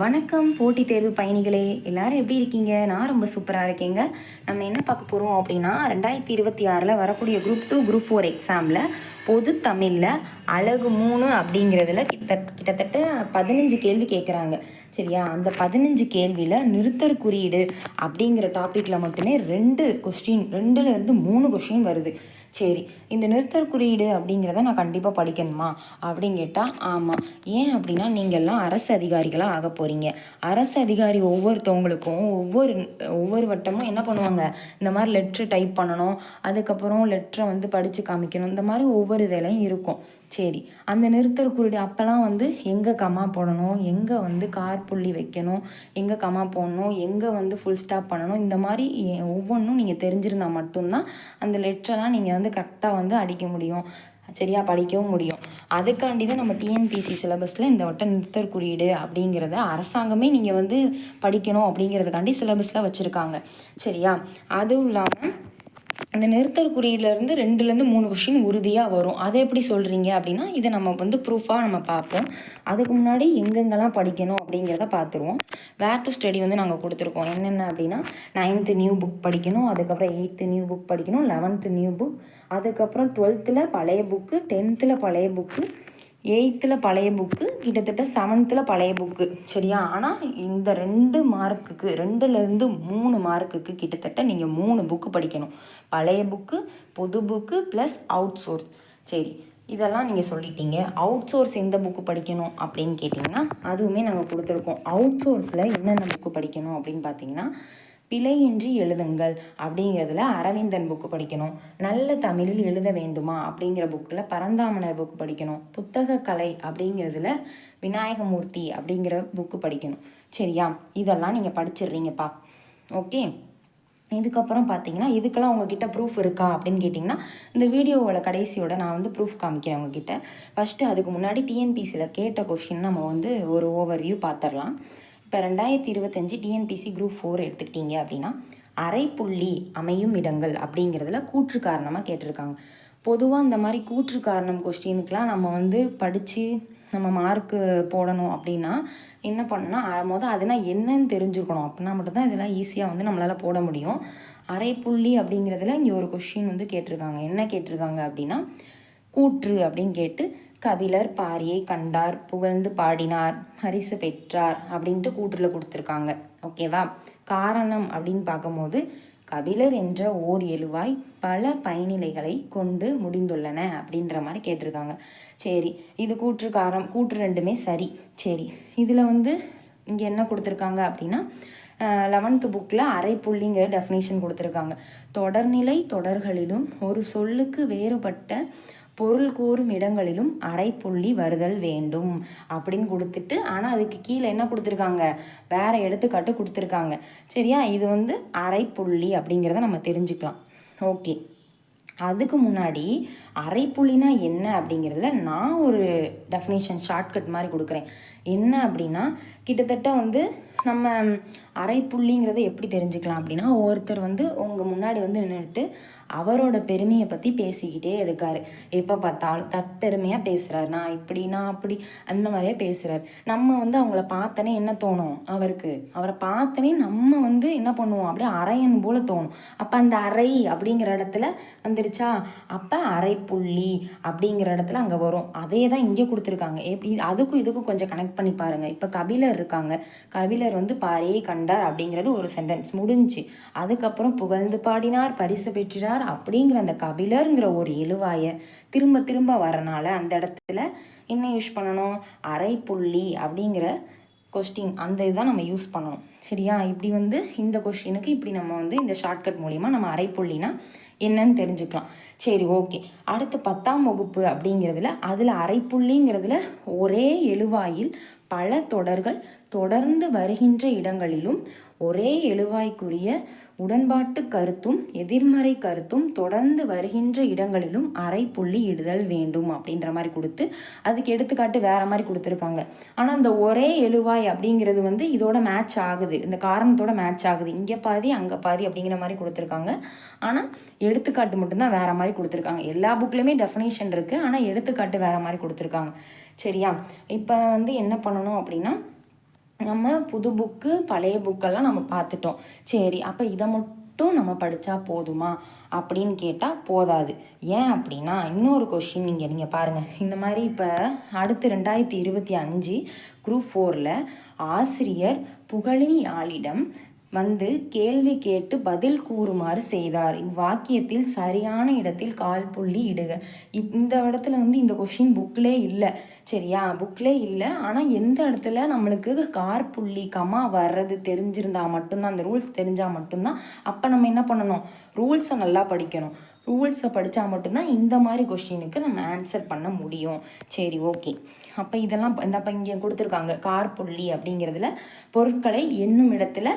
வணக்கம் போட்டித் தேர்வு பயணிகளே. எல்லாரும் எப்படி இருக்கீங்க? நான் ரொம்ப சூப்பராக இருக்கேங்க. நம்ம என்ன பார்க்க போகிறோம் அப்படின்னா ரெண்டாயிரத்தி இருபத்தி ஆறில் வரக்கூடிய குரூப் டூ குரூப் ஃபோர் எக்ஸாமில் பொது தமிழில் அழகு மூணு அப்படிங்கிறதுல கிட்ட கிட்டத்தட்ட பதினஞ்சு கேள்வி கேட்குறாங்க சரியா? அந்த பதினஞ்சு கேள்வியில் நிறுத்தற் குறியீடு அப்படிங்கிற டாப்பிக்கில் மட்டுமே ரெண்டு கொஸ்டின் ரெண்டுலேருந்து மூணு கொஸ்டின் வருது. சரி இந்த நிறுத்தற் குறியீடு அப்படிங்கிறத நான் கண்டிப்பாக படிக்கணுமா? அப்படின்னு கேட்டால் ஆமாம் ஏன் அப்படின்னா நீங்கள்லாம் அரசு அதிகாரிகளாக ஆக போகிறீங்க அரசு அதிகாரி ஒவ்வொருத்தவங்களுக்கும் ஒவ்வொரு ஒவ்வொரு வட்டமும் என்ன பண்ணுவாங்க? இந்த மாதிரி லெட்ரு டைப் பண்ணணும் அதுக்கப்புறம் லெட்டரை வந்து படித்து காமிக்கணும் இந்த மாதிரி ஒவ்வொரு வேலையும் இருக்கும். சரி அந்த நிறுத்தல் குறியீடு அப்போல்லாம் வந்து எங்கே கமா போடணும்? எங்கே வந்து கார் புள்ளி வைக்கணும்? எங்கே கமா போடணும்? எங்கே வந்து ஃபுல் ஸ்டாப் பண்ணணும்? இந்த மாதிரி ஒவ்வொன்றும் நீங்கள் தெரிஞ்சிருந்தால் மட்டும்தான் அந்த லெட்டரெல்லாம் நீங்கள் வந்து கரெக்டாக வந்து அடிக்க முடியும். சரியாக படிக்கவும் முடியும். அதுக்காண்டி தான் நம்ம டிஎன்பிசி சிலபஸில் இந்த வட்ட நிறுத்தற் குறியீடு அப்படிங்கிறத அரசாங்கமே நீங்கள் வந்து படிக்கணும் அப்படிங்கிறதுக்காண்டி சிலபஸில் வச்சுருக்காங்க. சரியா? அதுவும் இல்லாமல் அந்த நிறுத்தல் குறியீடுலேருந்து ரெண்டுலேருந்து மூணு கொஷின் உறுதியாக வரும். அதை எப்படி சொல்கிறீங்க அப்படின்னா இதை நம்ம வந்து ப்ரூஃபாக நம்ம பார்ப்போம். அதுக்கு முன்னாடி எங்கெங்கெல்லாம் படிக்கணும் அப்படிங்கிறத பார்த்துருவோம். வேர் டு ஸ்டடி வந்து நாங்கள் கொடுத்துருக்கோம். என்னென்ன அப்படின்னா நைன்த்து நியூ புக் படிக்கணும் அதுக்கப்புறம் எயித்து நியூ புக் படிக்கணும் லெவன்த்து நியூ புக் அதுக்கப்புறம் டுவெல்த்தில் பழைய புக்கு டென்த்தில் பழைய புக்கு எயித்தில் பழைய புக்கு கிட்டத்தட்ட செவன்த்தில் பழைய புக்கு சரியா? ஆனால் இந்த ரெண்டு மார்க்குக்கு ரெண்டுலேருந்து மூணு மார்க்குக்கு கிட்டத்தட்ட நீங்கள் மூணு புக்கு படிக்கணும். பழைய புக்கு பொது புக்கு ப்ளஸ் அவுட் சோர்ஸ் சரி இதெல்லாம் நீங்கள் சொல்லிட்டீங்க. அவுட் சோர்ஸ் எந்த புக்கு படிக்கணும் அப்படின்னு கேட்டிங்கன்னா அதுவுமே நாங்கள் கொடுத்துருக்கோம். அவுட் சோர்ஸில் என்னென்ன புக்கு படிக்கணும் அப்படின்னு பார்த்தீங்கன்னா பிழையின்றி எழுதுங்கள் அப்படிங்கிறதுல அரவிந்தன் புக்கு படிக்கணும். நல்ல தமிழில் எழுத வேண்டுமா அப்படிங்கிற புக்கில் பரந்தாமனர் புக்கு படிக்கணும். புத்தக கலை அப்படிங்கிறதுல விநாயகமூர்த்தி அப்படிங்கிற புக்கு படிக்கணும். சரியா? இதெல்லாம் நீங்கள் படிச்சிடுறீங்கப்பா. ஓகே இதுக்கப்புறம் பார்த்தீங்கன்னா இதுக்கெல்லாம் உங்ககிட்ட ப்ரூஃப் இருக்கா அப்படின்னு கேட்டிங்கன்னா இந்த வீடியோவோட கடைசியோட நான் வந்து ப்ரூஃப் காமிக்கிறேன் உங்ககிட்ட. ஃபஸ்ட்டு அதுக்கு முன்னாடி டிஎன்பிசியில் கேட்ட கொஷின் நம்ம வந்து ஒரு ஓவர்வியூ பார்த்துடலாம் இப்போ ரெண்டாயிரத்தி இருபத்தஞ்சி டிஎன்பிசி குரூப் ஃபோர் எடுத்துக்கிட்டீங்க அப்படின்னா அரைப்புள்ளி அமையும் இடங்கள் அப்படிங்கிறதுல கூற்று காரணமாக கேட்டிருக்காங்க. பொதுவாக இந்த மாதிரி கூற்று காரணம் கொஸ்டினுக்கெலாம் நம்ம வந்து படித்து நம்ம மார்க்கு போடணும் அப்படின்னா என்ன பண்ணணும்னா மொதல் அதுனா என்னன்னு தெரிஞ்சுருக்கணும் அப்படின்னா மட்டும்தான் இதெல்லாம் ஈஸியாக வந்து நம்மளால் போட முடியும். அரைப்புள்ளி அப்படிங்கிறதுல இங்கே ஒரு கொஷின் வந்து கேட்டிருக்காங்க. என்ன கேட்டிருக்காங்க அப்படின்னா கூற்று அப்படின்னு கேட்டு கபிலர் பாரியை கண்டார் புகழ்ந்து பாடினார் பரிசு பெற்றார் அப்படின்ட்டு கூற்றுல கொடுத்துருக்காங்க. ஓகேவா காரணம் அப்படின்னு பார்க்கும்போது கபிலர் என்ற ஓர் எழுவாய் பல பயனிலைகளை கொண்டு முடிந்துள்ளன அப்படின்ற மாதிரி கேட்டிருக்காங்க. சரி இது கூற்று காரம் கூற்று ரெண்டுமே சரி. சரி இதில் வந்து இங்கே என்ன கொடுத்துருக்காங்க அப்படின்னா லெவன்த்து புக்கில் அரை புள்ளிங்கிற டெஃபினேஷன் கொடுத்துருக்காங்க. தொடர்நிலை தொடர்களிலும் ஒரு சொல்லுக்கு வேறுபட்ட பொருள் கூறும் இடங்களிலும் அரைப்புள்ளி வருதல் வேண்டும் அப்படின்னு கொடுத்துட்டு ஆனால் அதுக்கு கீழே என்ன கொடுத்துருக்காங்க? வேற எடுத்துக்காட்டு கொடுத்துருக்காங்க. சரியா? இது வந்து அரைப்புள்ளி அப்படிங்கிறத நம்ம தெரிஞ்சுக்கலாம். ஓகே. அதுக்கு முன்னாடி அரைப்புள்ளினா என்ன அப்படிங்கிறதுல நான் ஒரு டெஃபினேஷன் ஷார்ட்கட் மாதிரி கொடுக்குறேன். என்ன அப்படின்னா கிட்டத்தட்ட வந்து நம்ம அரைப்புள்ளிங்கிறத எப்படி தெரிஞ்சுக்கலாம் அப்படின்னா ஒருத்தர் வந்து உங்கள் முன்னாடி வந்து நின்றுட்டு அவரோட பெருமையை பற்றி பேசிக்கிட்டே இருக்கார். எப்போ பார்த்தாலும் தற்பெருமையாக பேசுகிறாரு நான் இப்படி நான் அப்படி அந்த மாதிரியே பேசுகிறார் நம்ம வந்து அவங்கள பார்த்தனே என்ன தோணும் அவருக்கு? அவரை பார்த்தனே நம்ம வந்து என்ன பண்ணுவோம்? அப்படியே அரையன் போல் தோணும். அப்போ அந்த அறை அப்படிங்கிற இடத்துல வந்துடுச்சா அப்போ அரைப்புள்ளி அப்படிங்கிற இடத்துல அங்கே வரும். அதே தான் இங்கே கொடுத்துருக்காங்க. எப்படி அதுக்கும் இதுக்கும் கொஞ்சம் கனெக்ட் பண்ணி பாருங்கள் இப்போ கபிலர் இருக்காங்க. கபிலர் வந்து பாரே கண்டார் அப்படிங்கிறது ஒரு சென்டென்ஸ் முடிஞ்சு. அதுக்கப்புறம் புகழ்ந்து பாடினார் பரிசு பெற்றார் அப்படிங்கிற அந்த கபிலருங்கிற ஒரு எழுவாயை திரும்ப திரும்ப வரனால அந்த இடத்துல என்ன யூஸ் பண்ணணும்? அரை புள்ளி அப்படிங்கிற கொஸ்டின் அந்த இதுதான் நம்ம யூஸ் பண்ணணும். சரியா? இப்படி வந்து இந்த கொஸ்டினுக்கு இப்படி நம்ம வந்து இந்த ஷார்ட்கட் மூலிமா நம்ம அரை புள்ளினா என்னன்னு தெரிஞ்சுக்கலாம். சரி ஓகே. அடுத்து பத்தாம் வகுப்பு அப்படிங்கிறதுல அதில் அரைப்புள்ளிங்கிறதுல ஒரே எழுவாயில் பல தொடர்கள் தொடர்ந்து வருகின்ற இடங்களிலும் ஒரே எழுவாய்க்குரிய உடன்பாட்டு கருத்தும் எதிர்மறை கருத்தும் தொடர்ந்து வருகின்ற இடங்களிலும் அரைப்புள்ளி இடுதல் வேண்டும் அப்படின்ற மாதிரி கொடுத்து அதுக்கு எடுத்துக்காட்டு வேற மாதிரி கொடுத்துருக்காங்க. ஆனால் இந்த ஒரே எழுவாய் அப்படிங்கிறது வந்து இதோட மேட்ச் ஆகுது. இந்த காரணத்தோட மேட்ச் ஆகுது. இங்கே பாதி அங்கே பாதி அப்படிங்கிற மாதிரி கொடுத்துருக்காங்க. ஆனால் எடுத்துக்காட்டு மட்டும்தான் வேற மாதிரி கொடுத்துருக்காங்க. எல்லா புக்லேயுமே டெஃபினேஷன் இருக்குது ஆனால் எடுத்துக்காட்டு வேற மாதிரி கொடுத்துருக்காங்க. சரியா? இப்போ வந்து என்ன பண்ணணும் அப்படின்னா நம்ம புது புக்கு பழைய புக்கெல்லாம் நம்ம பார்த்துட்டோம். சரி அப்போ இதை மட்டும் நம்ம படித்தா போதுமா? அப்படின்னு கேட்டால் போதாது. ஏன் அப்படின்னா இன்னொரு கொஷின் நீங்கள் நீங்கள் பாருங்கள் இந்த மாதிரி இப்போ அடுத்து ரெண்டாயிரத்தி இருபத்தி அஞ்சு குரூப் ஃபோரில் ஆசிரியர் புகழினி ஆளிடம் வந்து கேள்வி கேட்டு பதில் கூறுமாறு செய்தார். இவ்வாக்கியத்தில் சரியான இடத்தில் கால் புள்ளி இடுக. இப் இந்த இடத்துல வந்து இந்த கொஷின் புக்கிலே இல்லை. சரியா? புக்கிலே இல்லை. ஆனால் எந்த இடத்துல நம்மளுக்கு கார் புள்ளி கமா வர்றது தெரிஞ்சிருந்தால் மட்டும்தான் அந்த ரூல்ஸ் தெரிஞ்சால் மட்டும்தான் அப்போ நம்ம என்ன பண்ணணும்? ரூல்ஸை நல்லா படிக்கணும். ரூல்ஸை படித்தா மட்டும்தான் இந்த மாதிரி கொஷினுக்கு நம்ம ஆன்சர் பண்ண முடியும். சரி ஓகே அப்போ இதெல்லாம் இந்த அப்போ இங்கே கொடுத்துருக்காங்க. கார் புள்ளி அப்படிங்கிறதுல பொருட்களை என்னும் இடத்துல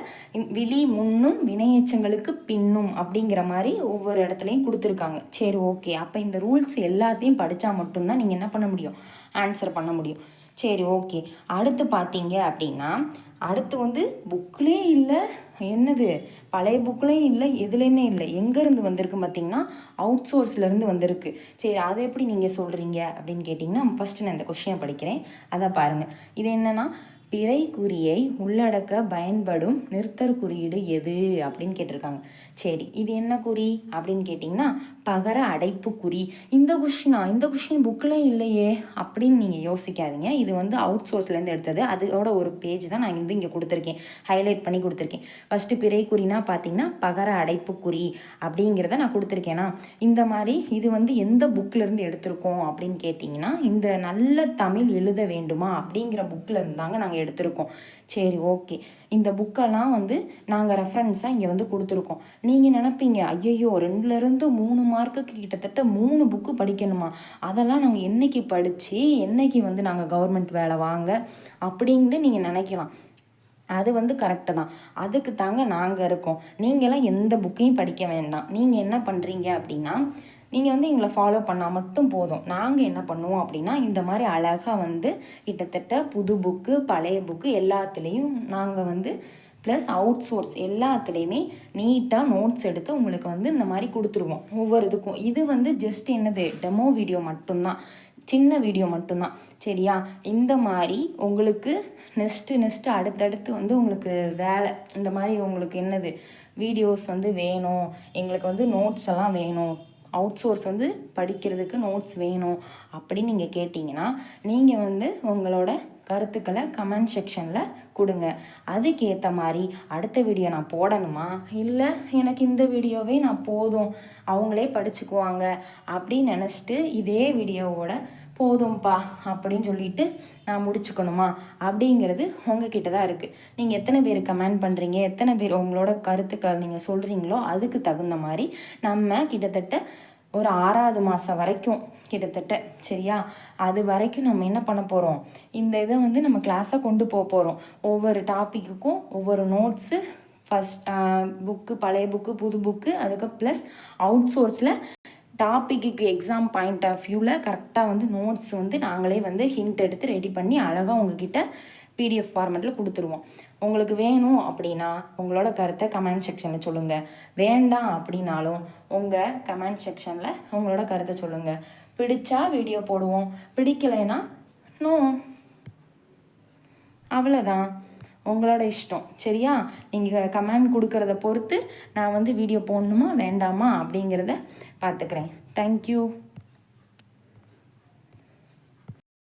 விழி முன்னும் வினையச்சங்களுக்கு பின்னும் அப்படிங்கிற மாதிரி ஒவ்வொரு இடத்துலையும் கொடுத்துருக்காங்க. சரி ஓகே. அப்போ இந்த ரூல்ஸ் எல்லாத்தையும் படித்தா மட்டும்தான் நீங்கள் என்ன பண்ண முடியும்? ஆன்சர் பண்ண முடியும். சரி ஓகே. அடுத்து பார்த்தீங்க அப்படின்னா அடுத்து வந்து புக்லேயே இல்லை என்னது? பழைய புக்லேயும் இல்லை எதுலேயுமே இல்லை. எங்கேருந்து வந்திருக்கு பார்த்தீங்கன்னா அவுட் சோர்ஸ்லேருந்து வந்திருக்கு. சரி அதை எப்படி நீங்கள் சொல்கிறீங்க அப்படின்னு கேட்டிங்கன்னா ஃபஸ்ட்டு நான் இந்த கொஷினை படிக்கிறேன். அதை பாருங்கள் இது என்னென்னா பிறை குறியை உள்ளடக்க பயன்படும் நிறுத்தர் குறியீடு எது அப்படின்னு கேட்டிருக்காங்க. சரி இது என்ன குறி? அப்படின்னு கேட்டிங்கன்னா பகர அடைப்பு குறி. இந்த கொஷினா இந்த கொஷின் புக்கில் இல்லையே? அப்படின்னு நீங்கள் யோசிக்காதீங்க. இது வந்து அவுட் சோர்ஸ்லேருந்து எடுத்தது. அதோட ஒரு பேஜ் தான் நான் வந்து இங்கே கொடுத்துருக்கேன். ஹைலைட் பண்ணி கொடுத்துருக்கேன். ஃபஸ்ட்டு பிறை குறினா பார்த்தீங்கன்னா பகர அடைப்பு குறி அப்படிங்கிறத நான் கொடுத்துருக்கேனா? இந்த மாதிரி இது வந்து எந்த புக்கிலேருந்து எடுத்திருக்கோம் அப்படின்னு கேட்டிங்கன்னா இந்த நல்ல தமிழ் எழுத வேண்டுமா அப்படிங்கிற புக்கில் இருந்தாங்க நாங்கள் எடுத்திருக்கோம். சரி ஓகே இந்த புக்கெல்லாம் வந்து நாங்கள் ரெஃபரன்ஸாக இங்கே வந்து கொடுத்துருக்கோம். நீங்கள் நினப்பீங்க ஐயையோ ரெண்டுலேருந்து மூணு மார்க்குக்கு கிட்டத்தட்ட மூணு புக்கு படிக்கணுமா? அதெல்லாம் நாங்கள் என்னைக்கு படித்து என்னைக்கு வந்து நாங்கள் கவர்மெண்ட் வேலை வாங்க அப்படின்ட்டு நீங்கள் நினைக்கலாம். அது வந்து கரெக்டு தான். அதுக்கு தாங்க நாங்கள் இருக்கோம். நீங்களாம் எந்த புக்கையும் படிக்க வேண்டாம். நீங்கள் என்ன பண்ணுறீங்க அப்படின்னா நீங்கள் வந்து எங்களை ஃபாலோ பண்ணால் மட்டும் போதும். நாங்கள் என்ன பண்ணுவோம் அப்படின்னா இந்த மாதிரி அழகாக வந்து கிட்டத்தட்ட புது புக்கு பழைய புக்கு எல்லாத்துலேயும் நாங்கள் வந்து ப்ளஸ் அவுட் சோர்ஸ் எல்லாத்துலேயுமே நீட்டாக நோட்ஸ் எடுத்து உங்களுக்கு வந்து இந்த மாதிரி கொடுத்துருவோம். ஒவ்வொரு இதுக்கும். இது வந்து ஜஸ்ட் என்னது? டெமோ வீடியோ மட்டும்தான். சின்ன வீடியோ மட்டும்தான். சரியா? இந்த மாதிரி உங்களுக்கு நெக்ஸ்ட்டு நெக்ஸ்ட்டு அடுத்தடுத்து வந்து உங்களுக்கு வேலை இந்த மாதிரி உங்களுக்கு என்னது? வீடியோஸ் வந்து வேணும். எங்களுக்கு வந்து நோட்ஸ் எல்லாம் வேணும். அவுட் சோர்ஸ் வந்து படிக்கிறதுக்கு நோட்ஸ் வேணும். அப்படின்னு நீங்கள் கேட்டிங்கன்னா நீங்கள் வந்து உங்களோட கருத்துக்களை கமெண்ட் செக்ஷனில் கொடுங்க. அதுக்கேற்ற மாதிரி அடுத்த வீடியோ நான் போடணுமா? இல்லை எனக்கு இந்த வீடியோவே நான் போதும் அவங்களே படிச்சுக்குவாங்க அப்படின்னு நினச்சிட்டு இதே வீடியோவோட போதும்ப்பா அப்படின்னு சொல்லிட்டு நான் முடிச்சுக்கணுமா? அப்படிங்கிறது உங்ககிட்ட தான் இருக்குது நீங்கள் எத்தனை பேர் கமெண்ட் பண்ணுறீங்க எத்தனை பேர் உங்களோட கருத்துக்களை நீங்கள் சொல்கிறீங்களோ அதுக்கு தகுந்த மாதிரி நம்ம கிட்டத்தட்ட ஒரு ஆறாவது மாதம் வரைக்கும் கிட்டத்தட்ட சரியா? அது வரைக்கும் நம்ம என்ன பண்ண போகிறோம் இந்த இதை வந்து நம்ம கிளாஸாக கொண்டு போக போகிறோம் ஒவ்வொரு டாப்பிக்குக்கும் ஒவ்வொரு நோட்ஸு ஃபஸ்ட் புக்கு பழைய புக்கு புது புக்கு அதுக்கு ப்ளஸ் அவுட் சோர்ஸில் டாப்பிக்கு எக்ஸாம் பாயிண்ட் ஆஃப் வியூவில் கரெக்டாக வந்து நோட்ஸ் வந்து நாங்களே வந்து ஹிண்ட் எடுத்து ரெடி பண்ணி அழகாக உங்ககிட்ட பிடிஎஃப் ஃபார்மெட்டில் கொடுத்துருவோம். உங்களுக்கு வேணும் அப்படின்னா உங்களோட கருத்தை கமெண்ட் செக்ஷனில் சொல்லுங்கள் வேண்டாம் அப்படின்னாலும் உங்கள் கமெண்ட் செக்ஷனில் உங்களோட கருத்தை சொல்லுங்கள் பிடிச்சா வீடியோ போடுவோம். பிடிக்கலைன்னா நோ அவ்வளோதான் உங்களோட இஷ்டம். சரியா? நீங்கள் கமெண்ட் கொடுக்குறத பொறுத்து நான் வந்து வீடியோ போடணுமா வேண்டாமா அப்படிங்கிறத பார்த்துக்கிறேன். தேங்க்யூ